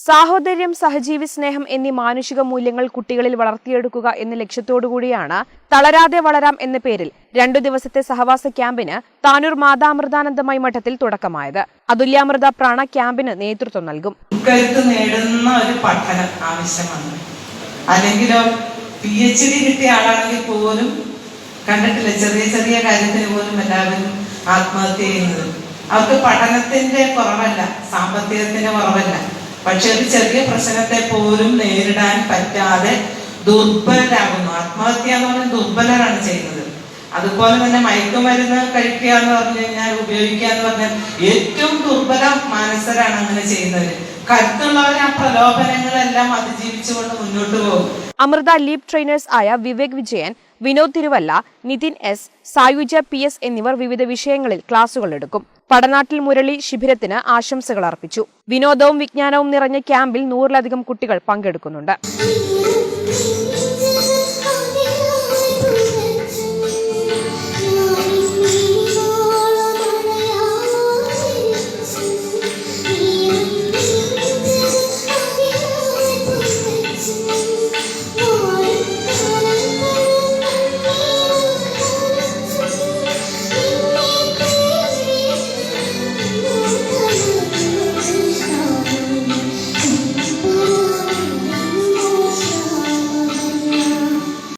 സാഹോദര്യം സഹജീവി സ്നേഹം എന്നീ മാനുഷിക മൂല്യങ്ങൾ കുട്ടികളിൽ വളർത്തിയെടുക്കുക എന്ന ലക്ഷ്യത്തോടുകൂടിയാണ് തളരാതെ വളരാം എന്ന പേരിൽ രണ്ടു ദിവസത്തെ സഹവാസ ക്യാമ്പിന് താനൂർ മാതാമൃതാനന്ദമയി മഠത്തിൽ തുടക്കമായത്. അതുല്യാമൃത പ്രാണ ക്യാമ്പിന് നേതൃത്വം നൽകും. നേടുന്ന ഒരു പഠനം ആവശ്യമാണ്. അല്ലെങ്കിലോ പി എച്ച് ഡി കിട്ടിയ ആളാണെങ്കിൽ പോലും കണ്ടിട്ടില്ല? ചെറിയ ചെറിയ കാര്യത്തിന് പോലും എല്ലാവരും ആത്മഹത്യ ചെയ്യുന്നത്. അവർക്ക് പഠനത്തിന്റെ കുറവല്ല സാമ്പത്തികത്തിന്റെ കുറവല്ല. പക്ഷെ ഒരു ചെറിയ പ്രശ്നത്തെ പോലും നേരിടാൻ പറ്റാതെ ദുർബലരാകുന്നു. ആത്മഹത്യ എന്ന് പറഞ്ഞാൽ ദുർബലരാണ് ചെയ്യുന്നത്. അതുപോലെ തന്നെ മയക്കുമരുന്ന് കഴിക്കുക എന്ന് പറഞ്ഞു കഴിഞ്ഞാൽ ഉപയോഗിക്കുക എന്ന് പറഞ്ഞാൽ ഏറ്റവും ദുർബല മാനസരാണ് അങ്ങനെ ചെയ്യുന്നത്. കരുത്തുള്ളവർ ആ പ്രലോഭനങ്ങളെല്ലാം അതിജീവിച്ചുകൊണ്ട് മുന്നോട്ട് പോകും. അമൃത ലീപ് ട്രെയിനേഴ്സ് ആയ Vivek Vijayan Vinod Thiruvalla Nithin S Sayuja P S എന്നിവർ വിവിധ വിഷയങ്ങളിൽ ക്ലാസുകൾ എടുക്കും. പടനാട്ടിൽ മുരളി ശിബിരത്തിന് ആശംസകൾ അർപ്പിച്ചു. വിനോദവും വിജ്ഞാനവും നിറഞ്ഞ ക്യാമ്പിൽ നൂറിലധികം കുട്ടികൾ പങ്കെടുക്കുന്നുണ്ട്.